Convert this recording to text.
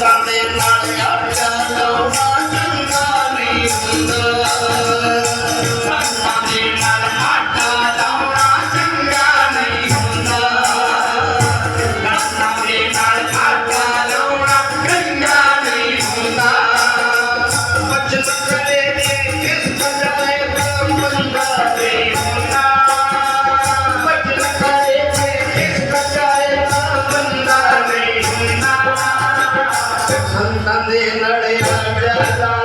I'm not a young man, no, no. संतंदे Nade Nade